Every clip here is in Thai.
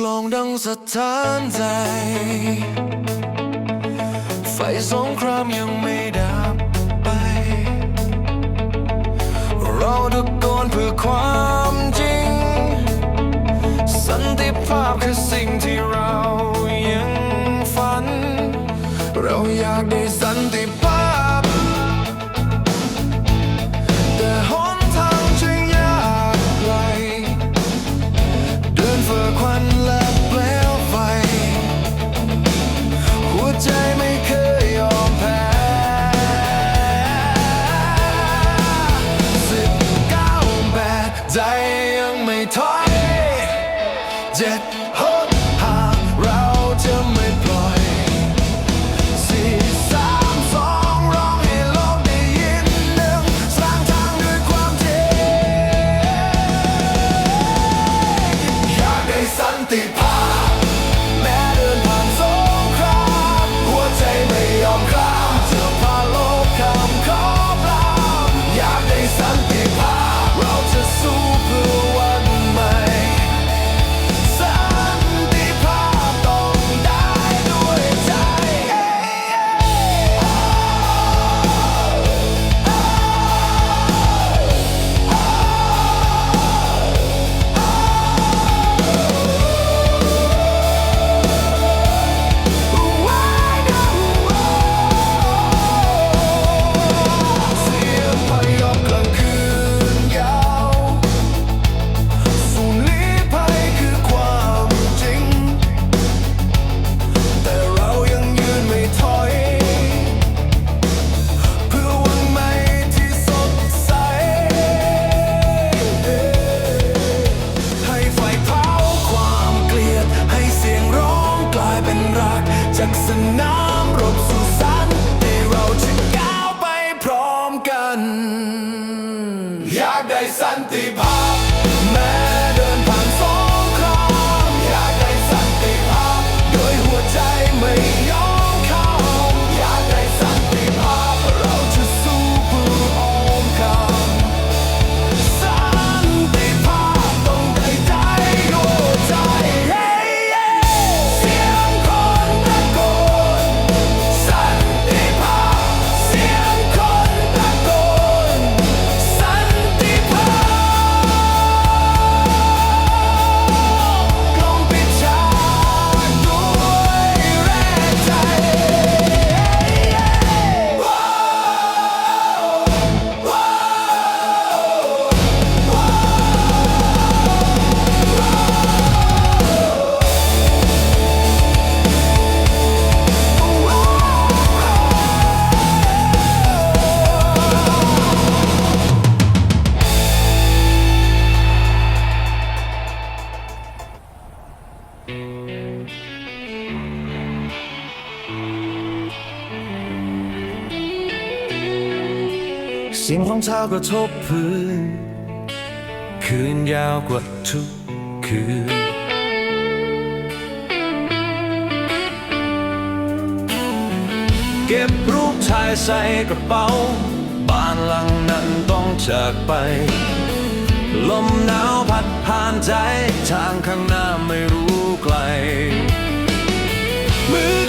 กลองดังสะท้านใจ ไฟสงครามยังไม่ดับไป เราตะโอนเพื่อความจริง สันติภาพคือสิ่งที่ jet. กระทบพื้น คืนยาวกว่าทุกคืน เก็บรูปถ่ายใส่กระเป๋า บ้านหลังนั้นต้องจากไป ลมหนาวพัดผ่านใจ ทางข้างหน้าไม่รู้ไกลมือ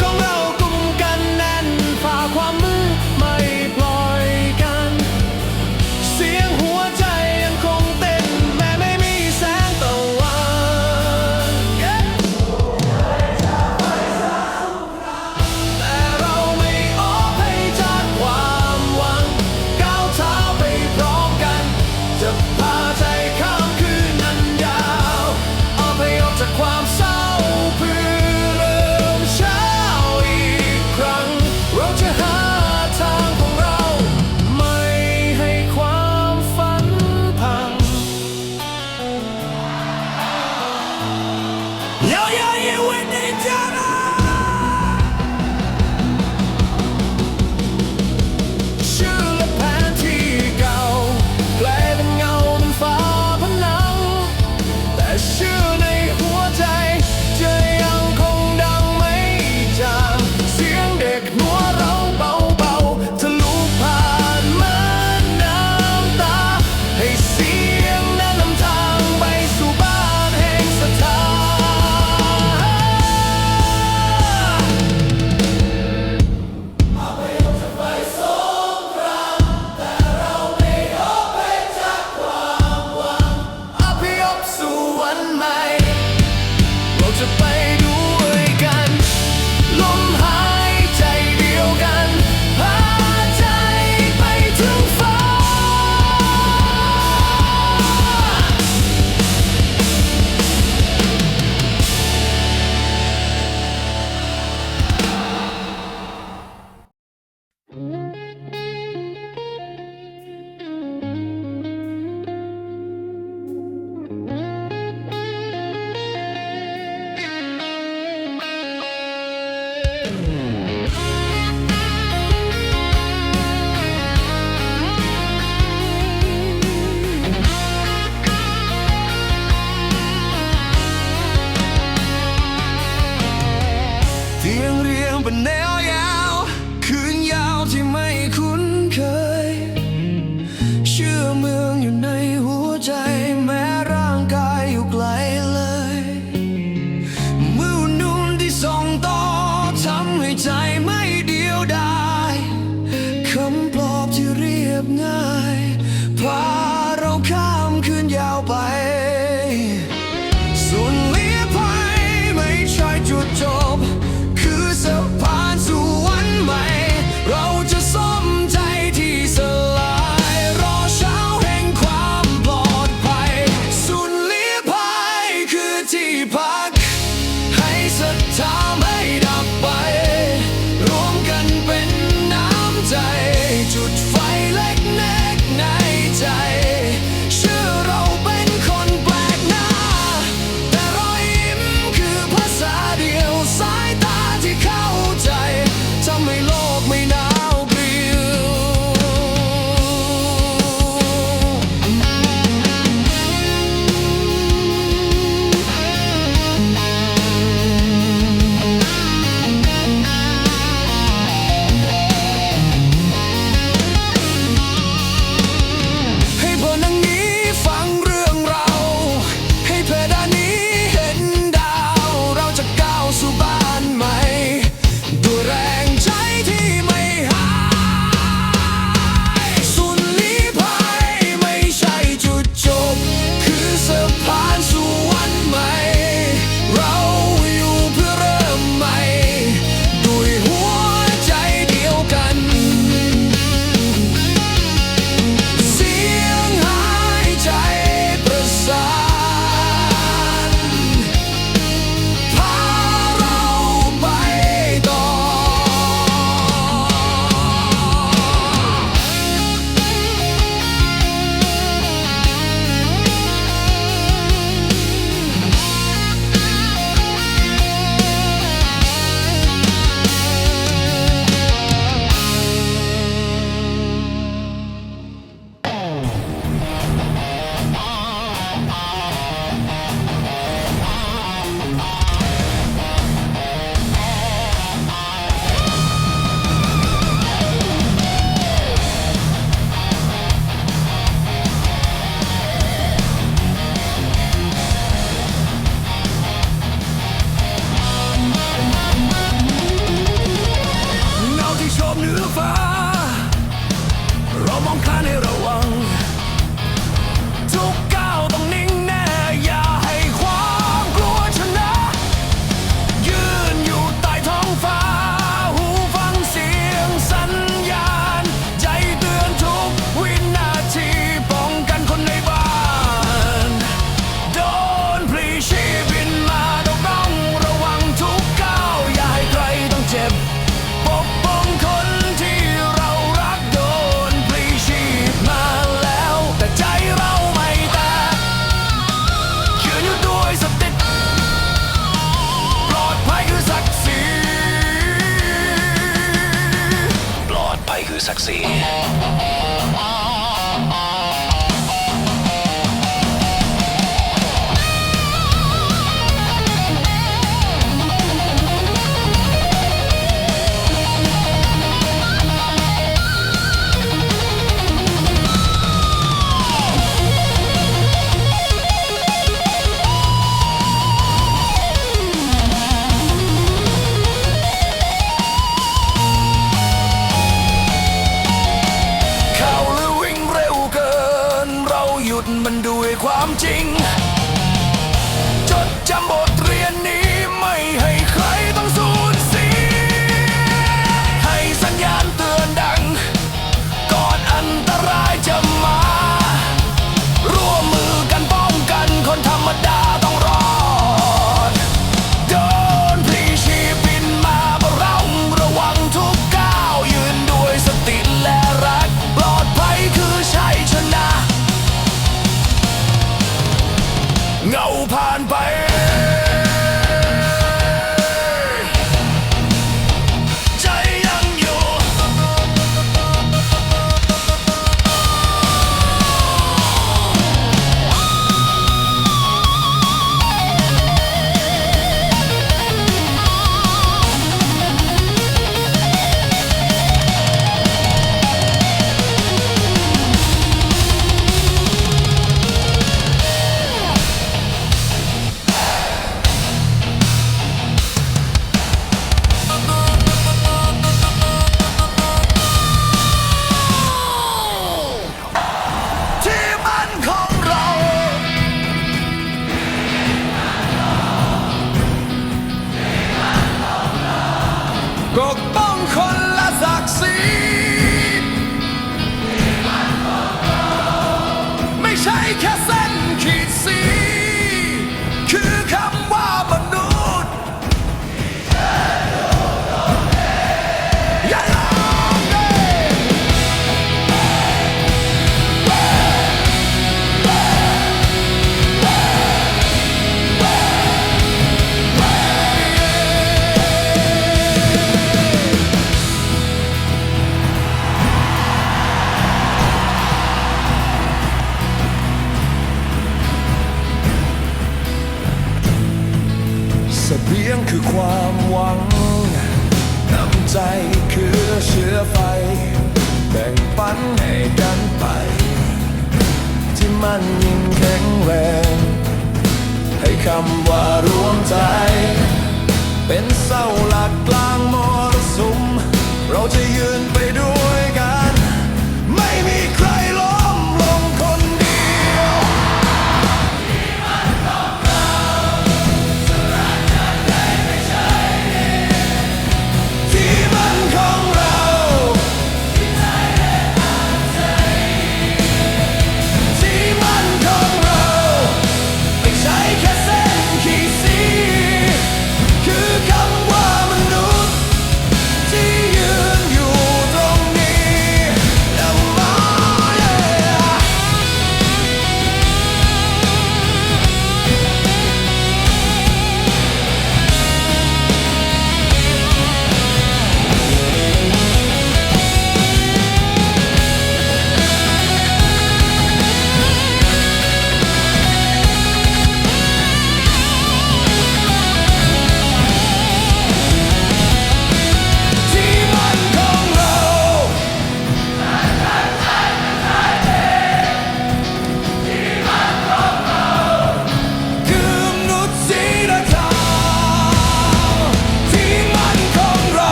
เงาผ่านไป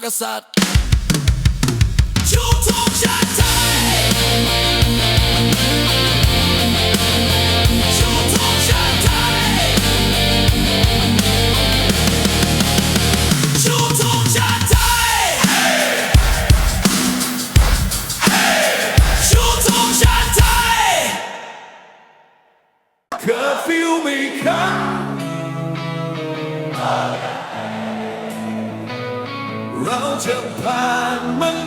พ จะผ่านมัน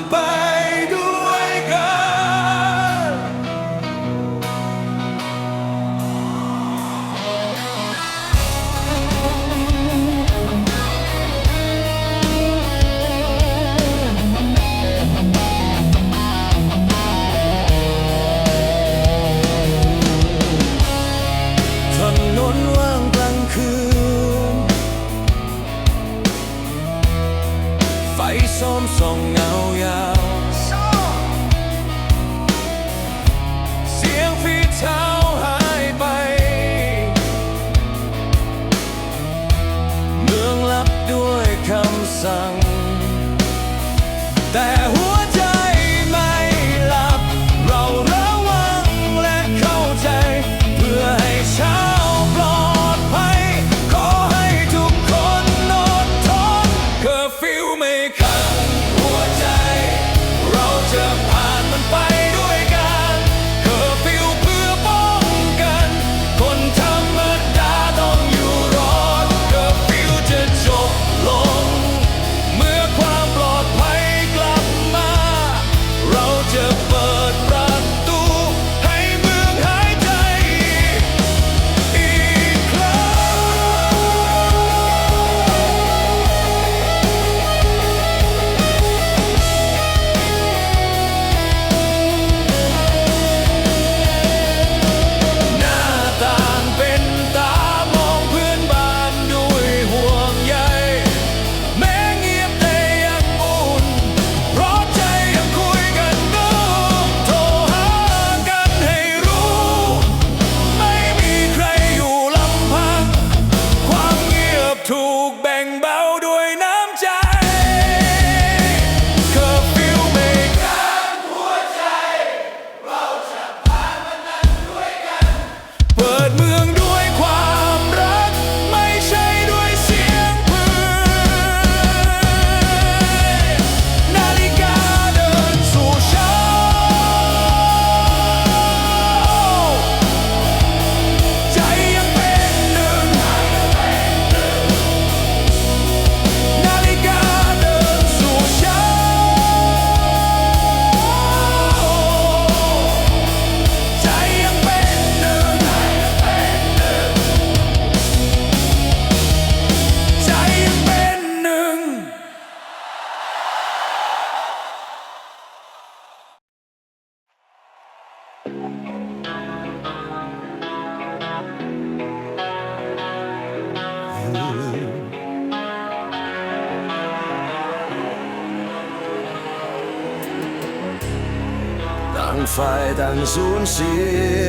ฝ่ายต่างสูญเสี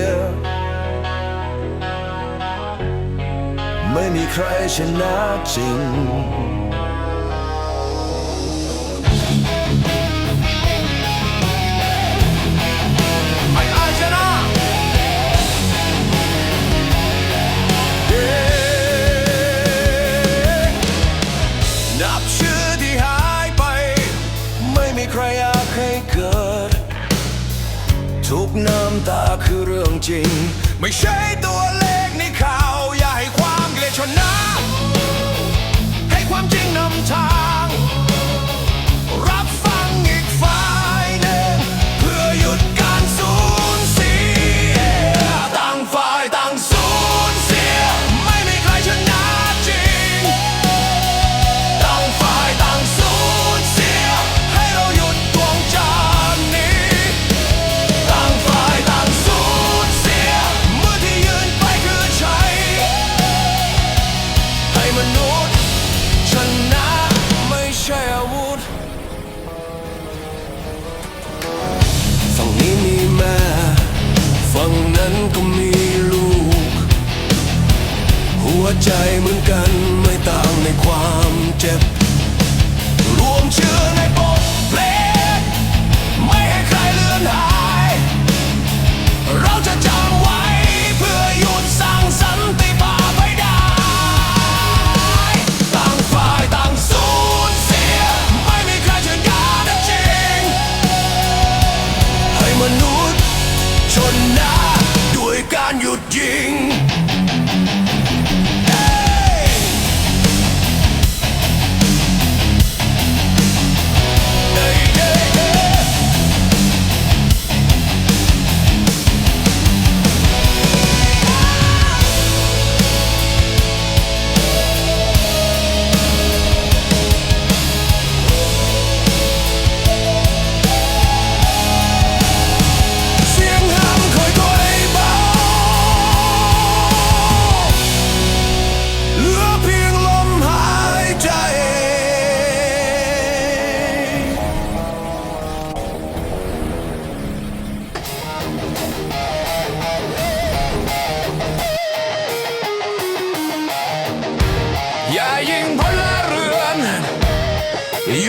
ย ไม่มีใครชนะจริง น้ำตาคือเรื่องจริง ไม่ใช่ตัวเล่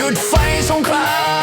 ยุดไฟสงคราม